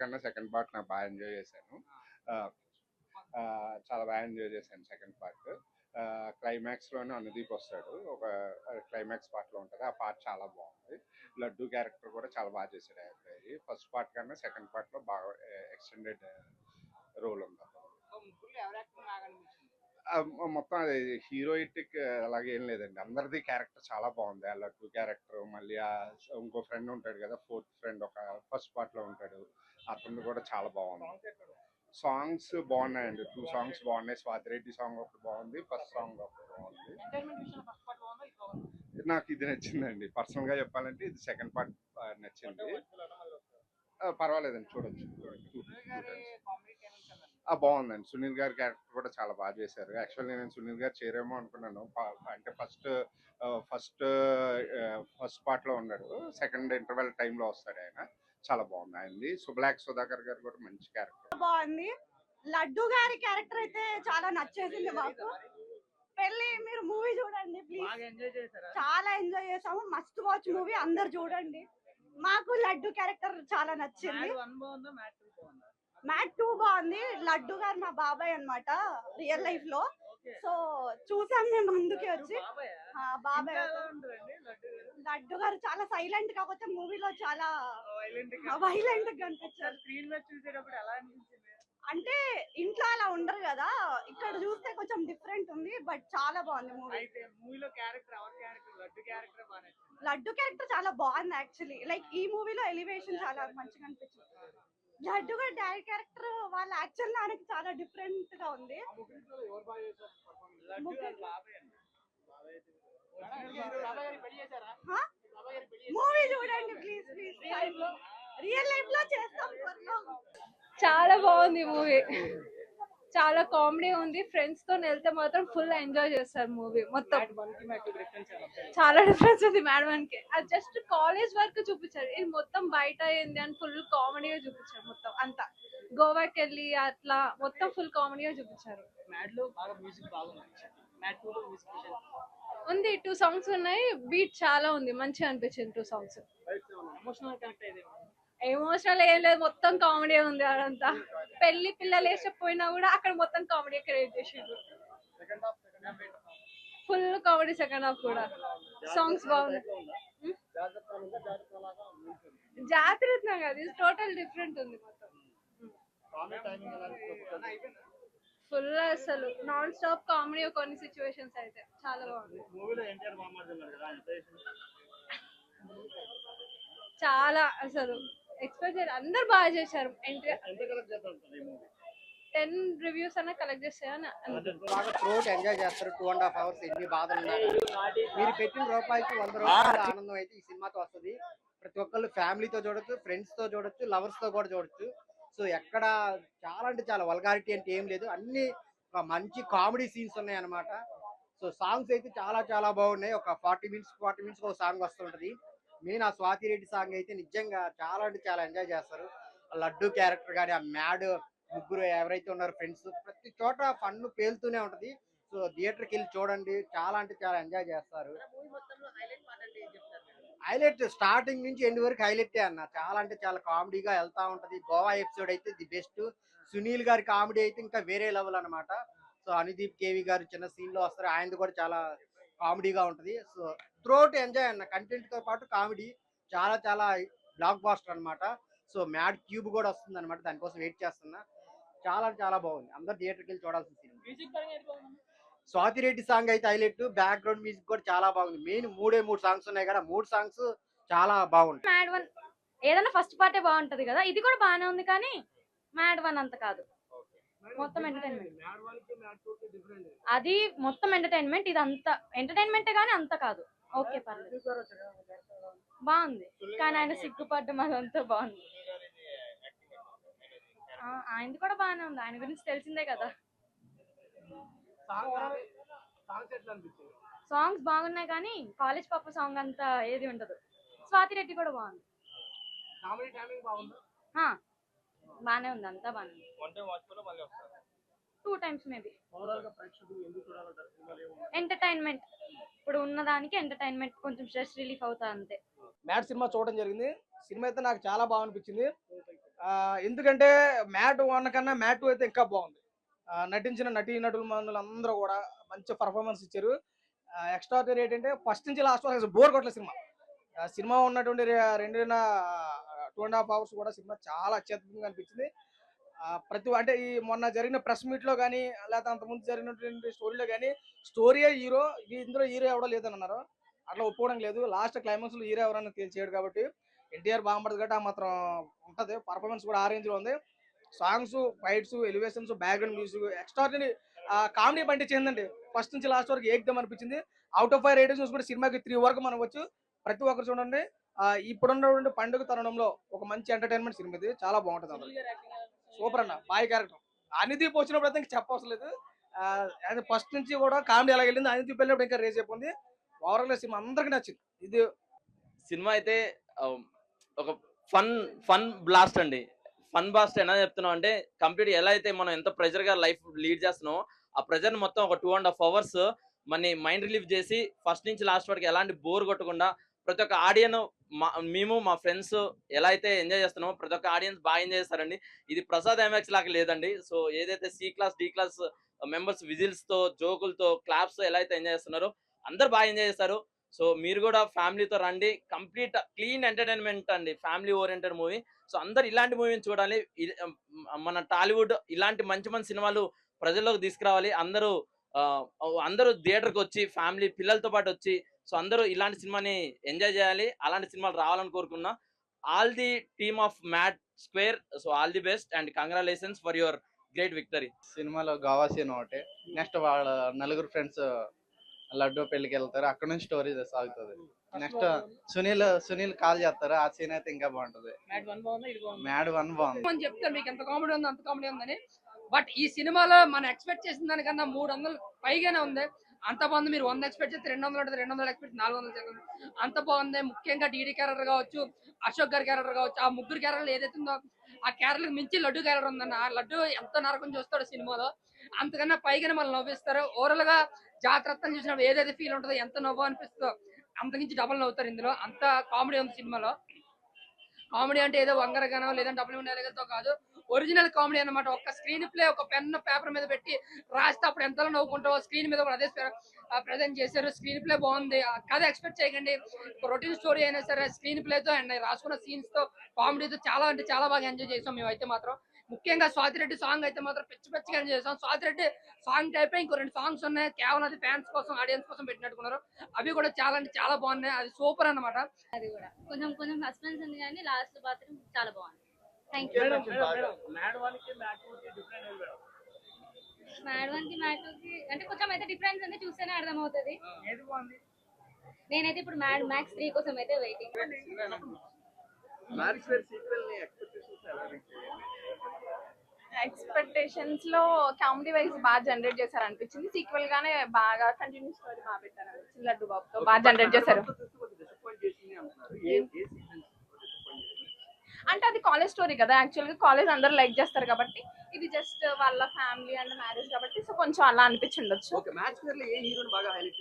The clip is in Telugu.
కన్నా సెకండ్ పార్ట్ నాకు బాగా ఎంజాయ్ చేశాను. చాలా బాగా ఎంజాయ్ చేశాను సెకండ్ పార్ట్. క్లైమాక్స్లోనే అనుదీప్ వస్తాడు. ఒక క్లైమాక్స్ పార్ట్లో ఉంటది. ఆ పార్ట్ చాలా బాగుంది. లడ్డు క్యారెక్టర్ కూడా చాలా బాగా చేశాడు అబ్బాయి. ఫస్ట్ పార్ట్ కన్నా సెకండ్ పార్ట్లో బాగా ఎక్స్టెండెడ్ రోల్ ఉంది మొత్తం అది హీరోయిటిక్ అలాగే ఏం లేదండి. అందరిది క్యారెక్టర్ చాలా బాగుంది. ఆ లడ్డు క్యారెక్టర్ మళ్ళీ ఆ ఇంకో ఫ్రెండ్ ఉంటాడు కదా ఫోర్త్ ఫ్రెండ్ ఒక ఫస్ట్ పార్ట్లో ఉంటాడు. అతను కూడా చాలా బాగుంది సాంగ్స్ బాగున్నాయండి. టూ సాంగ్స్ బాగున్నాయి. స్వాతిరెడ్డి సాంగ్ ఒకటి బాగుంది. ఫస్ట్ సాంగ్ ఒకటి బాగుంది. నాకు ఇది నచ్చిందండి. పర్సనల్గా చెప్పాలంటే ఇది సెకండ్ పార్ట్ నచ్చింది. పర్వాలేదండి. చూడొచ్చు. బాగుందండి. సునీల్ గారి క్యారెక్టర్ కూడా చాలా బాగా చేశారు. యాక్చువల్లీ నేను సునీల్ గారు చేరేమో అనుకున్నాను. అంటే ఫస్ట్ ఫస్ట్ ఫస్ట్ పార్ట్లో ఉన్నాడు. సెకండ్ ఇంటర్వెల్ టైంలో వస్తాడు ఆయన. చాలా బాగుంది ఆయనది సుబ్లాక్ సుధాకర్ గారు కూడా మంచి క్యారెక్టర్. బాగుంది. లడ్డు గారి క్యారెక్టర్ అయితే చాలా నచ్చేసింది మాకు. పెళ్ళి మీరు మూవీ చూడండి ప్లీజ్. బాగా ఎంజాయ్ చేశారా? చాలా ఎంజాయ్ చేసాము మస్ట్ వాచ్ మూవీ అందరు చూడండి. మాకు లడ్డు క్యారెక్టర్ చాలా నచ్చింది. మ్యాట్ టూ బాగుందా? లడ్డు గారు మా బాబాయ్ అన్నమాట రియల్ లైఫ్లో. సో చూసాం మేము ముందుకే వచ్చి. బాబాయ్? లడ్డు గారు చాలా సైలెంట్ కాకపోతే మూవీలో చాలా వైలెంట్ కనిపించారు. స్క్రీన్ మీద చూసేటప్పుడు ఎలా అనిపించింది? అంటే ఇంట్లో అలా ఉండరు కదా. ఇక్కడ చూస్తే కొంచెం డిఫరెంట్ ఉంది బట్ చాలా బాగుంది మూవీ అయితే మూవీలో క్యారెక్టర్ ఎవరి character Laddu character Laddu character చాలా బాగుంది యాక్చువల్లీ లైక్ ఈ మూవీలో ఎలివేషన్ చాలా మంచిగా అనిపించింది. లడ్డు గారి డాడీ క్యారెక్టర్ వాళ్ళ యాక్చువల్ నాన్నకి చాలా డిఫరెంట్గా ఉంది లడ్డు గారు బాబాయ్ అండి బాబాయ్ గారికి పెళ్ళి చేశారా Huh? బాబాయ్ గారికి పెళ్ళి మూవీ చూడండి ప్లీజ్ ప్లీజ్ రియల్ లైఫ్లో? చేస్తాం త్వరలో చాలా బాగుంది మూవీ చాలా కామెడీ ఉంది. ఫ్రెండ్స్తో వెళ్తే మాత్రం ఫుల్ ఎంజాయ్ చేస్తారు మూవీ మొత్తం. చాలా డిఫరెన్స్ ఉంది మేడం కి. అది జస్ట్ కాలేజ్ వరకు చూపించారు. ఇది మొత్తం బయట అయింది అని ఫుల్ కామెడీగా చూపించారు మొత్తం అంతా. గోవాకి వెళ్ళి అట్లా మొత్తం ఫుల్ కామెడీగా చూపించారు. ఉంది. టూ సాంగ్స్ ఉన్నాయి. బీట్ చాలా ఉంది. మంచిగా అనిపించింది టూ సాంగ్స్ ఎమోషనల్ ఏం లేదు. మొత్తం కామెడీ ఉంది అదంతా. పెళ్ళి పిల్లలు వేసకపోయినా కూడా అక్కడ మొత్తం కామెడీ క్రియేట్ చేసిండ్రు. ఫుల్ కామెడీ సెకండ్ హాఫ్ కూడా. సాంగ్స్ బాగున్నాయి. Hmm? జాతరత్నం కాదు. ఇది టోటల్ డిఫరెంట్ ఉంది మొత్తం. ఫుల్ అసలు నాన్ స్టాప్ కామెడీ కొన్ని సిచ్యువేషన్స్ అయితే. చాలా బాగుంది. మూవీలో ఎన్టీఆర్ మామాడు ఉన్నారు కదా ఆయన face చాలా అసలు ఎక్స్పెక్ట్ చేయరు. అందరు బాగా చేశారు. ఎంత కలెక్ట్ చేస్తారు ఈ మూవీ టెన్ రివ్యూస్ అన్న కలెక్ట్ చేస్తాయని బాగా త్రోట్ ఎంజాయ్ చేస్తారు. టూ అండ్ హాఫ్ అవర్స్ ఎన్ని బాధలు మీరు పెట్టిన రూపాయికి వంద రూపాయల ఆనందం అయితే ఈ సినిమాతో వస్తుంది. ప్రతి ఒక్కళ్ళు ఫ్యామిలీతో చూడొచ్చు ఫ్రెండ్స్తో చూడొచ్చు లవర్స్తో కూడా చూడొచ్చు. సో ఎక్కడ చాలా అంటే చాలా వల్గారిటీ అంటే ఏం లేదు. అన్ని ఒక మంచి కామెడీ సీన్స్ ఉన్నాయి అన్నమాట సో సాంగ్స్ అయితే చాలా చాలా బాగున్నాయి. ఒక ఫార్టీ మినిట్స్ ఫార్టీ మినిట్స్ ఒక సాంగ్ వస్తుంటది. మెయిన్ ఆ స్వాతి రెడ్డి సాంగ్ అయితే నిజంగా చాలా అంటే చాలా ఎంజాయ్ చేస్తారు. ఆ లడ్డు క్యారెక్టర్ కానీ ఆ మ్యాడ్ ముగ్గురు ఎవరైతే ఉన్నారు ఫ్రెండ్స్ ప్రతి చోట ఫన్ పేలుతూనే ఉంటది. సో థియేటర్కి వెళ్ళి చూడండి. చాలా అంటే చాలా ఎంజాయ్ చేస్తారు మూవీ మొత్తంలో హైలైట్ మాట అంటే ఏం చెప్తారు హైలైట్ స్టార్టింగ్ నుంచి ఎండ్ వరకు హైలైట్ అన్న. చాలా అంటే చాలా కామెడీగా వెళ్తా ఉంటది. గోవా ఎపిసోడ్ అయితే ది బెస్ట్. సునీల్ గారి కామెడీ అయితే ఇంకా వేరే లెవెల్ అన్నమాట. సో అనుదీప్ కేవి గారు చిన్న సీన్లో వస్తారు. ఆయనది కూడా చాలా కామెడీగా ఉంటది. సో త్రోట్ ఎంజాయ్ అన్న. కంటెంట్తో పాటు కామెడీ చాలా చాలా బ్లాక్ బాస్టర్ అన్నమాట. సో మ్యాడ్ క్యూబ్ కూడా వస్తుంది అనమాట దానికోసం వెయిట్ చేస్తున్నా. చాలా చాలా బాగుంది. అందరు థియేటర్కి వెళ్ళి చూడాల్సిన సినిమా స్వాతిరెడ్డి స్వాతి రెడ్డి సాంగ్ అయితే హైలైట్. బ్యాక్గ్రౌండ్ మ్యూజిక్ కూడా చాలా బాగుంది. మెయిన్ మూడే మూడు సాంగ్స్ ఉన్నాయి కదా. మూడు సాంగ్స్ చాలా బాగుంటాయి. మ్యాడ్ వన్ ఏదైనా ఫస్ట్ పార్టే బాగుంటది కదా. ఇది కూడా బాగానే ఉంది కానీ మ్యాడ్ వన్ అంత కాదు. మొత్తం ఎంటర్టైన్మెంట్ అది మొత్తం ఎంటర్టైన్మెంట్ ఇది అంత ఎంటర్టైన్మెంట్ కానీ అంత కాదు. ఓకే పర్లేదు. బాగుంది. కానీ ఆయన సిగ్గుపడ్డం అదంతా బాగుంది. ఆయనది కూడా బాగానే ఉంది. ఆయన గురించి తెలిసిందే కదా. సాంగ్స్ బాగున్నాయి కానీ కాలేజ్ పాప సాంగ్ అంతా ఏది ఉండదు. స్వాతి రెడ్డి కూడా బాగుంది. కామెడీ టైమింగ్ బాగుందా? ఆ, బాగానే ఉంది అంతా బాగానే ఉంది. వన్ టైం వాచ్ కూడా మళ్ళీ వస్తారు టూ టైమ్స్ మేబీ ఎంటర్టైన్మెంట్ ఇప్పుడు ఉన్నదానికి ఎంటర్టైన్మెంట్ కొంచెం స్ట్రెస్ రిలీఫ్ అవుతా అంతే. మ్యాట్ సినిమా చూడడం జరిగింది. సినిమా అయితే నాకు చాలా బాగా అనిపించింది. ఎందుకంటే మ్యాట్ వన్ కన్నా మ్యాట్ టూ అయితే ఇంకా బాగుంది. నటించిన నటీ నటులు మందులు అందరూ కూడా మంచి పర్ఫార్మెన్స్ ఇచ్చారు. ఎక్స్ట్రాడనరీ ఏంటంటే ఫస్ట్ నుంచి లాస్ట్ వరకు బోర్ కొట్ల సినిమా. సినిమా ఉన్నటువంటి రెండు టూ అండ్ హాఫ్ అవర్స్ కూడా సినిమా చాలా అత్యద్భుతంగా అనిపించింది. ప్రతి అంటే ఈ మొన్న జరిగిన ప్రెస్ మీట్లో కానీ లేకపోతే అంతకుముందు జరిగినటువంటి స్టోరీలో కానీ స్టోరీయే హీరో ఇందులో హీరో ఎవడో లేదని అన్నారు. అట్లా ఒప్పుకోవడం లేదు. లాస్ట్ క్లైమాక్స్లో హీరో ఎవరన్నా తేల్చేయడు కాబట్టి ఎన్టీఆర్ బాగుపడదు కాబట్టి ఆ మాత్రం ఉంటుంది. పర్ఫార్మెన్స్ కూడా ఆ రేంజ్లో ఉంది. Songs fights elevations background music extraordinary comedy బండి చెందండి ఫస్ట్ నుంచి లాస్ట్ వరకు ఏకదం అనిపించింది. అవుట్ ఆఫ్ ఫైవ్ రేటింగ్స్ కూడా సినిమాకి త్రీ వరకు మనం వచ్చు. ప్రతి ఒక్కరు చూడండి. ఆ, ఇప్పుడున్నటువంటి పండుగ తరుణంలో ఒక మంచి ఎంటర్టైన్మెంట్ సినిమా ఇది చాలా బాగుంటుంది అందరికి సూపర్ అన్న. Bye character. అనిదీప్ వచ్చినప్పుడు అయితే ఇంకా చెప్పవసరం లేదు. అది ఫస్ట్ నుంచి కూడా కామెడీ ఎలా వెళ్ళింది అనిదీప్ వెళ్ళినప్పుడు ఇంకా రేజ్ అయిపోయింది. ఓవరాల్ సినిమా అందరికి నచ్చింది. ఇది సినిమా అయితే ఒక ఫన్ ఫన్ బ్లాస్ట్ అండి. ఫన్ బాస్ట్ ఎలా చెప్తున్నాం అంటే కంప్లీట్ ఎలా అయితే మనం ఎంత ప్రెజర్గా లైఫ్ లీడ్ చేస్తున్నామో ఆ ప్రెజర్ మొత్తం ఒక టూ అండ్ హాఫ్ అవర్స్ మన మైండ్ రిలీఫ్ చేసి ఫస్ట్ నుంచి లాస్ట్ వరకు ఎలాంటి బోర్ కొట్టకుండా ప్రతి ఒక్క ఆడియన్ మా మేము మా ఫ్రెండ్స్ ఎలా అయితే ఎంజాయ్ చేస్తున్నామో ప్రతి ఒక్క ఆడియన్స్ బాగా ఎంజాయ్ చేస్తారండి. ఇది ప్రసాద్ ఎంఎక్స్ లాగా లేదండి. సో ఏదైతే C class D class members విజిల్స్తో జోకులతో క్లాప్స్ ఎలా అయితే ఎంజాయ్ చేస్తున్నారో అందరు బాగా ఎంజాయ్ చేస్తారు. సో మీరు కూడా ఫ్యామిలీతో రండి. కంప్లీట్ క్లీన్ ఎంటర్టైన్మెంట్ అండి. Family oriented movie. సో అందరు ఇలాంటి మూవీని చూడాలి. మన టాలీవుడ్ ఇలాంటి మంచి మంచి సినిమాలు ప్రజల్లోకి తీసుకురావాలి. అందరూ అందరూ థియేటర్కి వచ్చి ఫ్యామిలీ పిల్లలతో పాటు వచ్చి సో అందరూ ఇలాంటి సినిమాని ఎంజాయ్ చేయాలి. అలాంటి సినిమాలు రావాలని కోరుకున్నా. All the team of mad square. So all the best and congratulations for your great victory. సినిమాలో గావా ఒకటే ఒకటి. నెక్స్ట్ వాళ్ళ నలుగురు ఫ్రెండ్స్ లడ్డు పెళ్ళికి వెళ్తారు అక్కడ నుంచి స్టోరీ సాగుతుంది. నెక్స్ట్ సునీల్ సునీల్ కాల్ చేస్తారు. ఆ సీన్ అయితే ఇంకా బాగుంటది. మ్యాడ్ వన్ బాగుంది. అని చెప్తారు. మీకు ఎంత కామెడీ ఉంది అంత కామెడీ ఉందని. బట్ ఈ సినిమాలో మనం ఎక్స్పెక్ట్ చేసిన దానికన్నా మూడు వందలు పైగానే ఉంది. అంత బాగుంది. మీరు వంద ఎక్స్పెక్ట్ చేస్తే రెండు వందలు ఉంటుంది రెండు వందలు ఎక్స్పెక్ట్ నాలుగు వందలు చేస్తారు అంత బాగుంది. ముఖ్యంగా డీడీ క్యారెక్టర్ కావచ్చు అశోక్ గారి క్యారెక్టర్ కావచ్చు ఆ ముగ్గురు క్యారెక్టర్ ఏదైతే ఉందో ఆ క్యారెక్టర్ మించి లడ్డు క్యారెక్టర్ ఉందన్న ఆ లడ్డు ఎంత నరకం చూస్తాడు సినిమాలో. అంతకన్నా పైగా మనం నవ్విస్తారు. ఓవరాల్గా జాగ్రత్తలు చూసినప్పుడు ఏదైతే ఫీల్ ఉంటుందో ఎంత నవ్వు అనిపిస్తుందో అంతకించి డబల్ నవ్వుతారు ఇందులో. అంత కామెడీ ఉంది సినిమాలో. కామెడీ అంటే ఏదో వంగరగానో లేదంటే డబ్బులు ఉండేదో కాదు. ఒరిజినల్ కామెడీ అన్నమాట. ఒక స్క్రీన్ ప్లే ఒక పెన్ పేపర్ మీద పెట్టి రాస్తే అప్పుడు ఎంతలో నవ్వుకుంటావో స్క్రీన్ మీద కూడా అదే ప్రజెంట్ చేశారు. స్క్రీన్ ప్లే బాగుంది. కథ ఎక్స్పెక్ట్ చేయకండి. రొటీన్ స్టోరీ అయినా సరే స్క్రీన్ ప్లే తో అండ్ రాసుకున్న సీన్స్తో కామెడీతో చాలా అంటే చాలా బాగా ఎంజాయ్ చేసాం మేము అయితే మాత్రం. ముఖ్యంగా స్వాతిరెడ్డి సాంగ్ అయితే మాత్రం పిచ్చి పిచ్చిగా ఎంజాయ్ చేసాం స్వాతిరెడ్డి సాంగ్ టైప్ ఇంకో రెండు సాంగ్స్ ఉన్నాయి. కేవలం అది ఫ్యాన్స్ కోసం ఆడియన్స్ కోసం పెట్టినట్టుకున్నారు. అవి కూడా చాలా అంటే చాలా బాగున్నాయి. అది సూపర్ అన్నమాట. అది కూడా. కొంచెం కొంచెం సస్పెన్స్ ఉంది కానీ లాస్ట్ మాత్రం చాలా బాగుంది. థ్యాంక్ మేడం మ్యాడ్ వన్కి మ్యాడ్ టూ కి అంటే కొంచెం అయితే డిఫరెన్స్ ఉంది చూస్తేనే అర్థమవుతుంది. నేనైతే ఇప్పుడు మ్యాడ్ మ్యాక్స్ త్రీ కోసం అయితే వెయిటింగ్ ఎక్స్పెక్టేషన్స్లో కామెడీ వైజ్ బాగా జనరేట్ చేశారు అనిపించింది. సీక్వెల్ గానే బాగా కంటిన్యూ స్టోరీ బాగా పెట్టారు. లడ్డు బాబుతో బాగా జనరేట్ చేశారు. అంటే అది కాలేజ్ స్టోరీ కదా. యాక్చువల్గా కాలేజ్ అందరూ లైక్ చేస్తారు కాబట్టి ఇది జస్ట్ వాళ్ళ ఫ్యామిలీ అండ్ మ్యారేజ్ కాబట్టి సో కొంచెం అలా అనిపించి ఉండొచ్చు. ఓకే మ్యాచ్ ఏ హీరోని బాగా హైలైట్